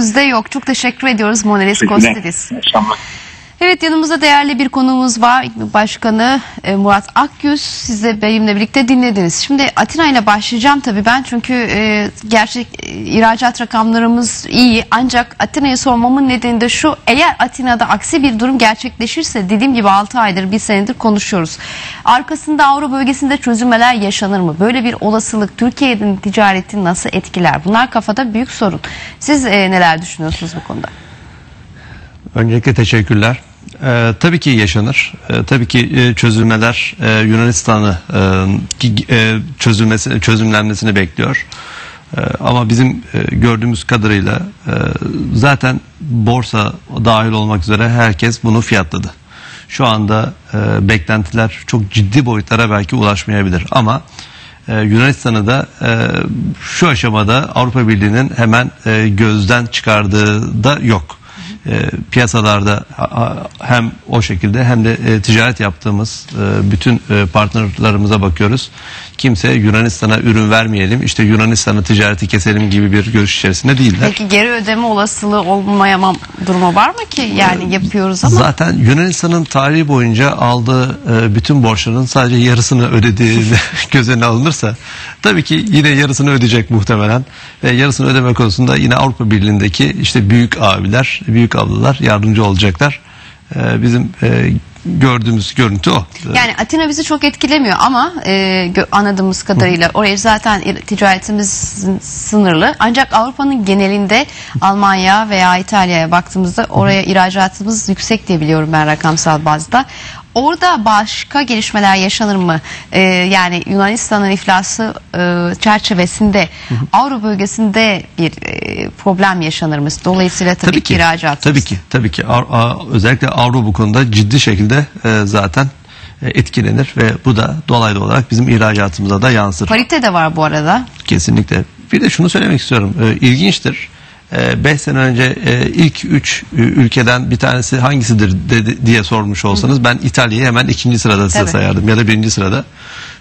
günümüzde yok. Çok teşekkür ediyoruz Monelis. Kostidis. Evet yanımızda değerli bir konuğumuz var. İKMİ Başkanı e, Murat Akgüz. Siz de benimle birlikte dinlediniz. Şimdi Atina ile başlayacağım tabii ben. Çünkü e, gerçek e, ihracat rakamlarımız iyi. Ancak Atina'yı sormamın nedeni de şu. Eğer Atina'da aksi bir durum gerçekleşirse dediğim gibi 6 aydır bir senedir konuşuyoruz. Arkasında Avrupa bölgesinde çözülmeler yaşanır mı? Böyle bir olasılık Türkiye'nin ticaretini nasıl etkiler? Bunlar kafada büyük sorun. Siz e, neler düşünüyorsunuz bu konuda? Öncelikle teşekkürler. Ee, tabii ki yaşanır. Ee, tabii ki e, çözülmeler e, Yunanistan'ı e, e, çözülmesi, çözümlenmesini bekliyor. E, ama bizim e, gördüğümüz kadarıyla e, zaten borsa dahil olmak üzere herkes bunu fiyatladı. Şu anda e, beklentiler çok ciddi boyutlara belki ulaşmayabilir ama e, Yunanistan'ı da e, şu aşamada Avrupa Birliği'nin hemen e, gözden çıkardığı da yok. E, piyasalarda hem o şekilde hem de e, ticaret yaptığımız e, bütün e, partnerlarımıza bakıyoruz. Kimse Yunanistan'a ürün vermeyelim, işte Yunanistan'a ticareti keselim gibi bir görüş içerisinde değiller. Peki geri ödeme olasılığı olmayamam durumu var mı ki? Yani yapıyoruz ama Zaten Yunanistan'ın tarihi boyunca aldığı e, bütün borçların sadece yarısını ödediği göz önüne alınırsa tabii ki yine yarısını ödeyecek muhtemelen ve yarısını ödeme konusunda yine Avrupa Birliği'ndeki işte büyük abiler, büyük ablalar yardımcı olacaklar. E, bizim e, gördüğümüz görüntü o. yani Atina bizi çok etkilemiyor ama e, anladığımız kadarıyla oraya zaten ticaretimiz sınırlı. Ancak Avrupa'nın genelinde Almanya veya İtalya'ya baktığımızda oraya ihracatımız yüksek diye biliyorum ben rakamsal bazda. Orada başka gelişmeler yaşanır mı? E, yani Yunanistan'ın iflası e, çerçevesinde Avrupa bölgesinde bir e, problem yaşanır mı? Dolayısıyla tabii, ki ihracatımız. Tabii ki. Tabii ki. Av- a- özellikle Avrupa bu konuda ciddi şekilde e, zaten e, etkilenir ve bu da dolaylı olarak bizim ihracatımıza da yansır. Parite de var bu arada. Kesinlikle. Bir de şunu söylemek istiyorum. E, ilginçtir. 5 sene önce e, ilk 3 ülkeden bir tanesi hangisidir dedi, diye sormuş olsanız ben İtalya'yı hemen ikinci sırada size Evet. sayardım ya da birinci sırada.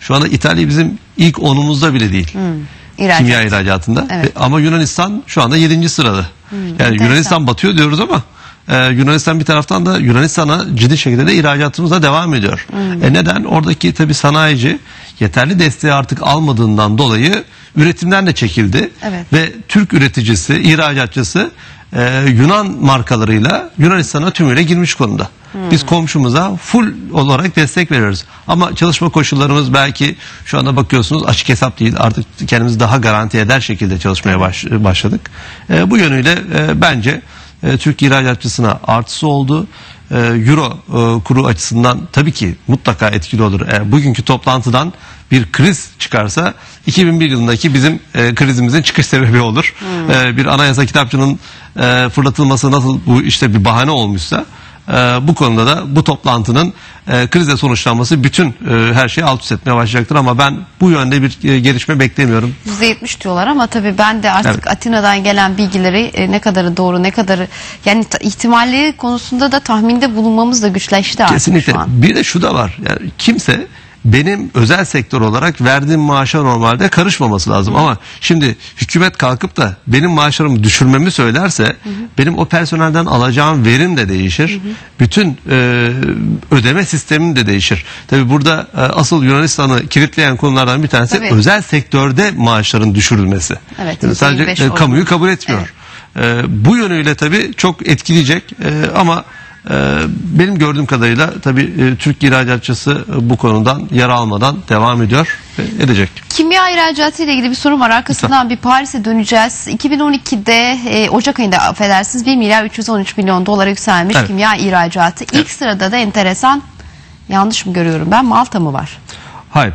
Şu anda İtalya bizim ilk onumuzda bile değil. İhracat. Kimya ihracatında. Evet. E, ama Yunanistan şu anda 7. sırada. yani Yunanistan batıyor diyoruz ama e, Yunanistan bir taraftan da Yunanistan'a ciddi şekilde de ihracatımız da devam ediyor. E, neden? Oradaki tabi sanayici yeterli desteği artık almadığından dolayı üretimden de çekildi. Evet. Ve Türk üreticisi, ihracatçısı e, Yunan markalarıyla Yunanistan'a tümüyle girmiş konuda. Biz komşumuza full olarak destek veriyoruz. Ama çalışma koşullarımız belki şu anda bakıyorsunuz açık hesap değil. Artık kendimizi daha garanti eder şekilde çalışmaya baş- başladık. E, bu yönüyle e, bence e, Türk ihracatçısına artısı oldu. E, Euro e, kuru açısından tabii ki mutlaka etkili olur. Eğer bugünkü toplantıdan bir kriz çıkarsa 2001 yılındaki bizim e, krizimizin çıkış sebebi olur. E, bir anayasa kitapçının e, fırlatılması nasıl bu işte bir bahane olmuşsa e, bu konuda da bu toplantının e, krizle sonuçlanması bütün e, her şeyi alt üst etmeye başlayacaktır ama ben bu yönde bir e, gelişme beklemiyorum. %70 diyorlar ama tabii ben de artık Evet. Atina'dan gelen bilgileri ne kadarı doğru ne kadarı yani ihtimalleri konusunda da tahminde bulunmamız da güçleşti artık Kesinlikle. Bir de şu da var. Yani kimse benim özel sektör olarak verdiğim maaşa normalde karışmaması lazım. Ama şimdi hükümet kalkıp da benim maaşlarımı düşürmemi söylerse benim o personelden alacağım verim de değişir. Bütün e, ödeme sistemim de değişir. Tabi burada e, asıl Yunanistan'ı kilitleyen konulardan bir tanesi Tabii. özel sektörde maaşların düşürülmesi. Evet, Yani sadece %25 e, kamuyu kabul etmiyor. E, bu yönüyle tabii çok etkileyecek E, ama benim gördüğüm kadarıyla tabii e, Türk ihracatçısı e, bu konudan yara almadan devam ediyor ve edecek. Kimya ihracatı ile ilgili bir sorun var. Arkasından bir Paris'e döneceğiz. 2012'de e, Ocak ayında affedersiniz 1 milyar 313 milyon dolara yükselmiş Evet. kimya ihracatı. İlk sırada da enteresan yanlış mı görüyorum ben Malta mı var? Hayır.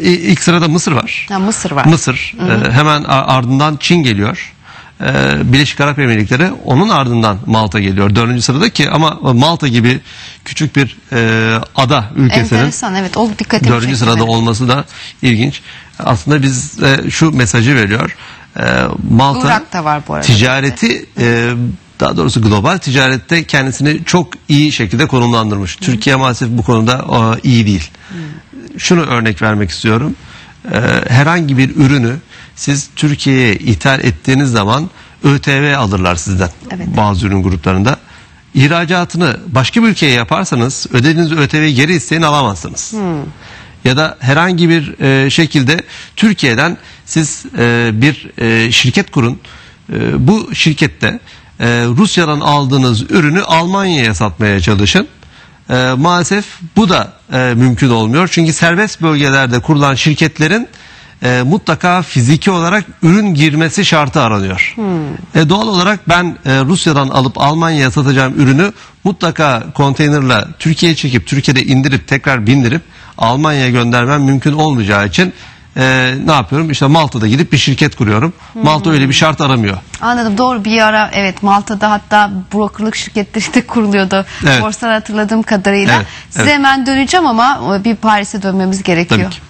E, ilk sırada Mısır var. Ha, Mısır var. Mısır. E, hemen ardından Çin geliyor. E, Birleşik Arap Emirlikleri onun ardından Malta geliyor. Dördüncü sırada ki ama Malta gibi küçük bir e, ada ülkesinin Enteresan evet o dikkatimi dördüncü çekti. sırada olması da ilginç. Aslında biz e, şu mesajı veriyor. E, Malta Irak'ta var bu arada. ticareti e, daha doğrusu global ticarette kendisini çok iyi şekilde konumlandırmış. Türkiye maalesef bu konuda e, iyi değil. Şunu örnek vermek istiyorum. E, herhangi bir ürünü siz Türkiye'ye ithal ettiğiniz zaman ÖTV alırlar sizden Evet. bazı ürün gruplarında. İhracatını başka bir ülkeye yaparsanız ödediğiniz ÖTV'yi geri isteyin alamazsınız. Ya da herhangi bir e, şekilde Türkiye'den siz e, bir e, şirket kurun. E, bu şirkette e, Rusya'dan aldığınız ürünü Almanya'ya satmaya çalışın. E, maalesef bu da e, mümkün olmuyor. Çünkü serbest bölgelerde kurulan şirketlerin e, mutlaka fiziki olarak ürün girmesi şartı aranıyor. E, doğal olarak ben e, Rusya'dan alıp Almanya'ya satacağım ürünü mutlaka konteynerle Türkiye'ye çekip Türkiye'de indirip tekrar bindirip Almanya'ya göndermem mümkün olmayacağı için e, ne yapıyorum? İşte Malta'da gidip bir şirket kuruyorum. Malta öyle bir şart aramıyor. Anladım doğru bir ara evet Malta'da hatta brokerlık şirketleri de kuruluyordu. Evet. Borsada hatırladığım kadarıyla. Evet, Size evet. hemen döneceğim ama bir Paris'e dönmemiz gerekiyor. Tabii ki.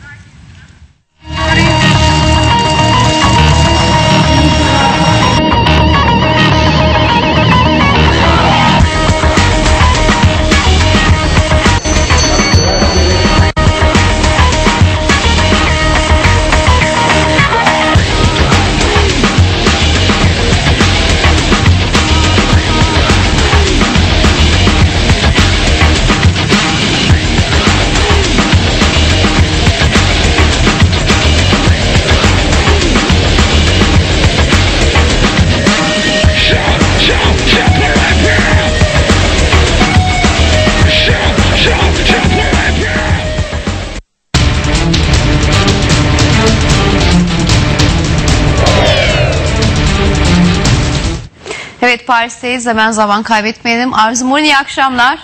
Paris'teyiz hemen zaman kaybetmeyelim. Arzu Morin iyi akşamlar.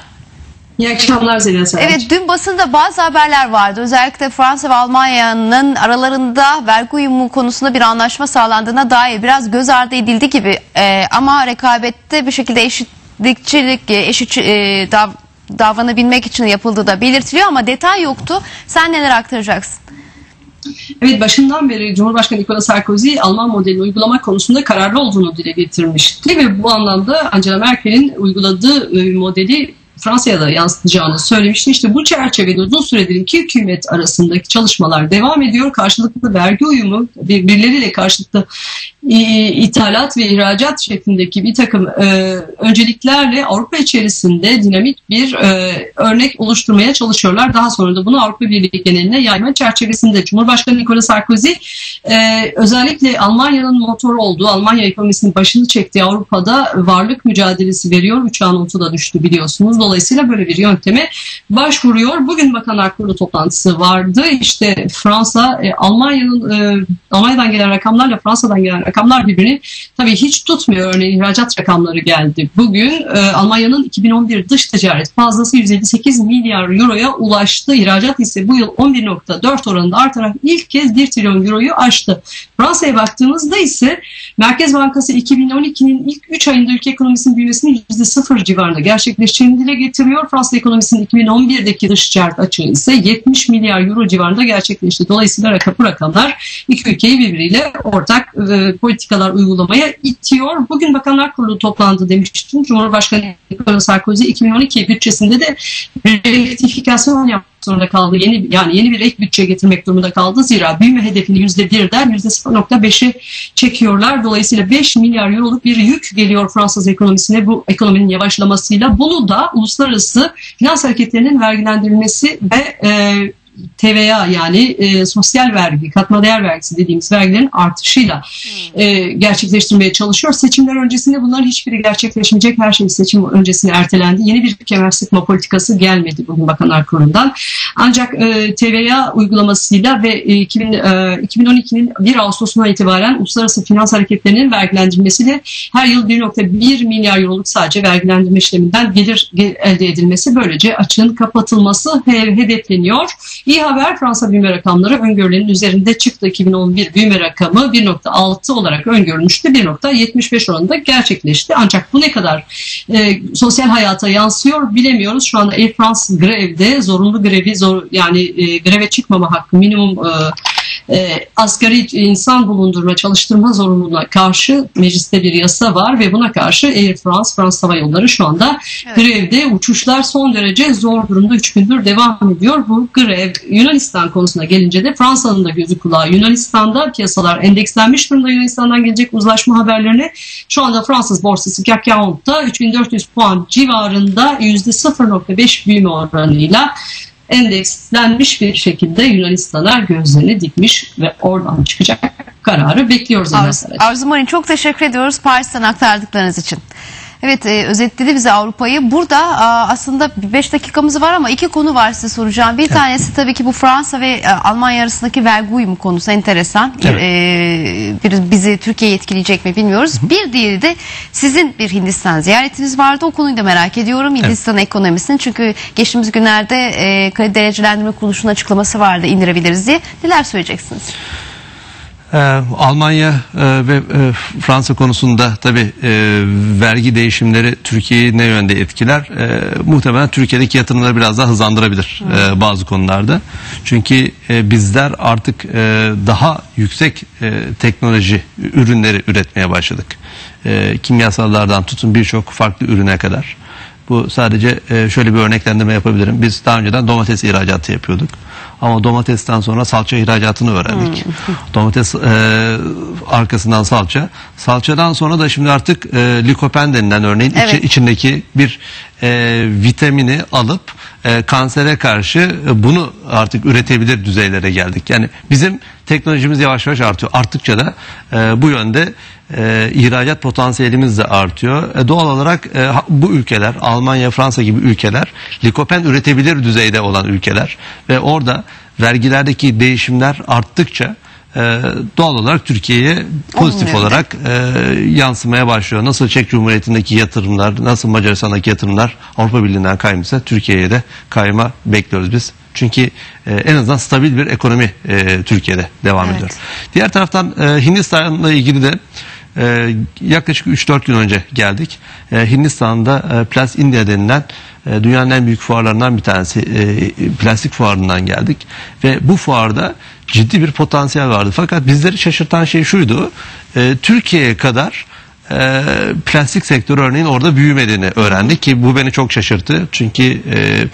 İyi akşamlar Zeliha Saraç. Evet dün basında bazı haberler vardı. Özellikle Fransa ve Almanya'nın aralarında vergi uyumu konusunda bir anlaşma sağlandığına dair biraz göz ardı edildi gibi. Ee, ama rekabette bir şekilde eşitlikçilik, e, eşit e, dav, davranabilmek için yapıldığı da belirtiliyor ama detay yoktu. Sen neler aktaracaksın? Evet başından beri Cumhurbaşkanı Nicolas Sarkozy Alman modelini uygulamak konusunda kararlı olduğunu dile getirmişti ve bu anlamda Angela Merkel'in uyguladığı e, modeli Fransa'ya da yansıtacağını söylemişti. İşte bu çerçevede uzun süredir iki hükümet arasındaki çalışmalar devam ediyor. Karşılıklı vergi uyumu birbirleriyle karşılıklı ithalat ve ihracat şeklindeki bir takım e, önceliklerle Avrupa içerisinde dinamik bir e, örnek oluşturmaya çalışıyorlar. Daha sonra da bunu Avrupa Birliği geneline yayma çerçevesinde Cumhurbaşkanı Nicolas Sarkozy e, özellikle Almanya'nın motor olduğu, Almanya ekonomisinin başını çektiği Avrupa'da varlık mücadelesi veriyor. Uçağın otu da düştü biliyorsunuz. Dolayısıyla böyle bir yönteme başvuruyor. Bugün Bakanlar Kurulu toplantısı vardı. İşte Fransa, e, Almanya'nın e, Almanya'dan gelen rakamlarla Fransa'dan gelen rakamlar birbirini tabii hiç tutmuyor. Örneğin ihracat rakamları geldi. Bugün e, Almanya'nın 2011 dış ticaret fazlası 158 milyar euroya ulaştı. İhracat ise bu yıl 11.4 oranında artarak ilk kez 1 trilyon euroyu aştı. Fransa'ya baktığımızda ise Merkez Bankası 2012'nin ilk 3 ayında ülke ekonomisinin büyümesinin %0 civarında gerçekleştiğini dile getiriyor. Fransa ekonomisinin 2011'deki dış ticaret açığı ise 70 milyar euro civarında gerçekleşti. Dolayısıyla bu rakamlar iki ülkeyi birbiriyle ortak e, politikalar uygulamaya itiyor. Bugün Bakanlar Kurulu toplandı demiştim. Cumhurbaşkanı Nicolas Sarkozy 2012 bütçesinde de rektifikasyon yapmak zorunda kaldı. Yeni yani yeni bir ek bütçe getirmek durumunda kaldı. Zira büyüme hedefini %1'den %0.5'e çekiyorlar. Dolayısıyla 5 milyar euroluk bir yük geliyor Fransız ekonomisine bu ekonominin yavaşlamasıyla. Bunu da uluslararası finans hareketlerinin vergilendirilmesi ve e, TVA yani e, sosyal vergi, katma değer vergisi dediğimiz vergilerin artışıyla e, gerçekleştirmeye çalışıyor. Seçimler öncesinde bunların hiçbiri gerçekleşmeyecek. Her şey seçim öncesine ertelendi. Yeni bir kemer sıkma politikası gelmedi bugün Bakanlar Kurulu'ndan. Ancak e, TVA uygulamasıyla ve e, 2000, e, 2012'nin 1 Ağustos'undan itibaren uluslararası finans hareketlerinin vergilendirilmesiyle her yıl 1.1 milyar euroluk sadece vergilendirme işleminden gelir ge- elde edilmesi böylece açığın kapatılması he- hedefleniyor. İyi haber Fransa büyüme rakamları öngörülerin üzerinde çıktı. 2011 büyüme rakamı 1.6 olarak öngörülmüştü. 1.75 oranında gerçekleşti. Ancak bu ne kadar e, sosyal hayata yansıyor bilemiyoruz. Şu anda Air France grevde zorunlu grevi zor yani e, greve çıkmama hakkı minimum e, e, asgari insan bulundurma, çalıştırma zorunluluğuna karşı mecliste bir yasa var ve buna karşı Air France, Fransız Hava Yolları şu anda Evet. grevde. Uçuşlar son derece zor durumda 3 gündür devam ediyor. Bu grev Yunanistan konusuna gelince de Fransa'nın da gözü kulağı Yunanistan'da piyasalar endekslenmiş durumda Yunanistan'dan gelecek uzlaşma haberlerine. Şu anda Fransız borsası CAC 40'da 3400 puan civarında %0.5 büyüme oranıyla endekslenmiş bir şekilde Yunanistan'a gözlerini dikmiş ve oradan çıkacak kararı bekliyoruz. Arzu, Arzu, Arzu Marin çok teşekkür ediyoruz Paris'ten aktardıklarınız için. Evet e, özetledi bize Avrupa'yı. Burada a, aslında 5 dakikamız var ama iki konu var size soracağım. Bir tanesi tabii ki bu Fransa ve e, Almanya arasındaki vergi uyumu konusu enteresan. Evet. E, bir, bizi Türkiye'yi etkileyecek mi bilmiyoruz. Bir diğeri de sizin bir Hindistan ziyaretiniz vardı. O konuyu da merak ediyorum. Hindistan ekonomisini çünkü geçtiğimiz günlerde e, kredi derecelendirme kuruluşunun açıklaması vardı indirebiliriz diye. Neler söyleyeceksiniz? Ee, Almanya e, ve e, Fransa konusunda tabi vergi değişimleri Türkiye'yi ne yönde etkiler? E, muhtemelen Türkiye'deki yatırımları biraz daha hızlandırabilir e, bazı konularda. Çünkü e, bizler artık e, daha yüksek e, teknoloji ürünleri üretmeye başladık. E, kimyasallardan tutun birçok farklı ürüne kadar. Bu sadece e, şöyle bir örneklendirme yapabilirim. Biz daha önceden domates ihracatı yapıyorduk. Ama domatesten sonra salça ihracatını öğrendik. Domates e, arkasından salça. Salçadan sonra da şimdi artık e, likopen denilen örneğin içi- Evet. içindeki bir e, vitamini alıp e, kansere karşı e, bunu artık üretebilir düzeylere geldik. Yani bizim teknolojimiz yavaş yavaş artıyor. Arttıkça da e, bu yönde ihracat potansiyelimiz de artıyor. Doğal olarak bu ülkeler Almanya, Fransa gibi ülkeler likopen üretebilir düzeyde olan ülkeler ve orada vergilerdeki değişimler arttıkça e, doğal olarak Türkiye'ye pozitif Olumlu olarak e, yansımaya başlıyor. Nasıl Çek Cumhuriyeti'ndeki yatırımlar, nasıl Macaristan'daki yatırımlar Avrupa Birliği'nden kaymışsa Türkiye'ye de kayma bekliyoruz biz. Çünkü e, en azından stabil bir ekonomi e, Türkiye'de devam Evet. ediyor. Diğer taraftan e, Hindistan'la ilgili de e, yaklaşık 3-4 gün önce geldik. E, Hindistan'da e, Plus India denilen e, dünyanın en büyük fuarlarından bir tanesi e, plastik fuarından geldik. Ve bu fuarda ciddi bir potansiyel vardı. Fakat bizleri şaşırtan şey şuydu. E, Türkiye'ye kadar e, plastik sektörü örneğin orada büyümediğini öğrendik ki bu beni çok şaşırttı. Çünkü e,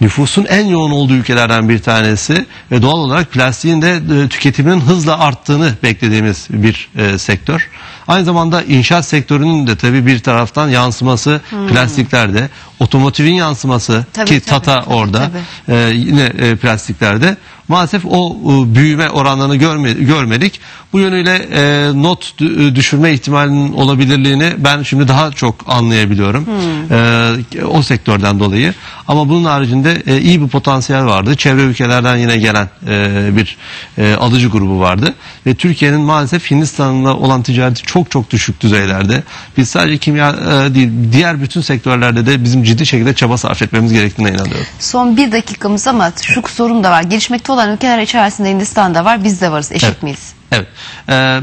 nüfusun en yoğun olduğu ülkelerden bir tanesi ve doğal olarak plastiğin de e, tüketiminin hızla arttığını beklediğimiz bir e, sektör. Aynı zamanda inşaat sektörünün de tabii bir taraftan yansıması plastiklerde, otomotivin yansıması Tabii, ki tabii, Tata tabii, orada tabii. e, yine e, plastiklerde maalesef o e, büyüme oranlarını görme, görmedik. Bu yönüyle e, not dü- düşürme ihtimalinin olabilirliğini ben şimdi daha çok anlayabiliyorum. E, o sektörden dolayı. Ama bunun haricinde e, iyi bir potansiyel vardı. Çevre ülkelerden yine gelen e, bir e, alıcı grubu vardı. Ve Türkiye'nin maalesef Hindistan'la olan ticareti çok çok düşük düzeylerde. Biz sadece kimya e, değil diğer bütün sektörlerde de bizim ciddi şekilde çaba sarf etmemiz gerektiğine inanıyorum. Son bir dakikamız ama şu sorum da var. Gelişmekte olan ülkeler içerisinde Hindistan da var. Biz de varız. Eşit Evet. miyiz? Evet. Ee,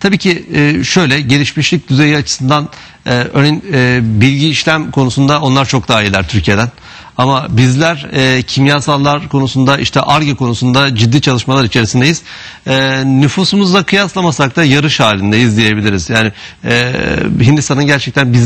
tabii ki e, şöyle gelişmişlik düzeyi açısından e, örneğin e, bilgi işlem konusunda onlar çok daha iyiler Türkiye'den. Ama bizler e, kimyasallar konusunda işte ARGE konusunda ciddi çalışmalar içerisindeyiz. E, nüfusumuzla kıyaslamasak da yarış halindeyiz diyebiliriz. Yani e, Hindistan'ın gerçekten biz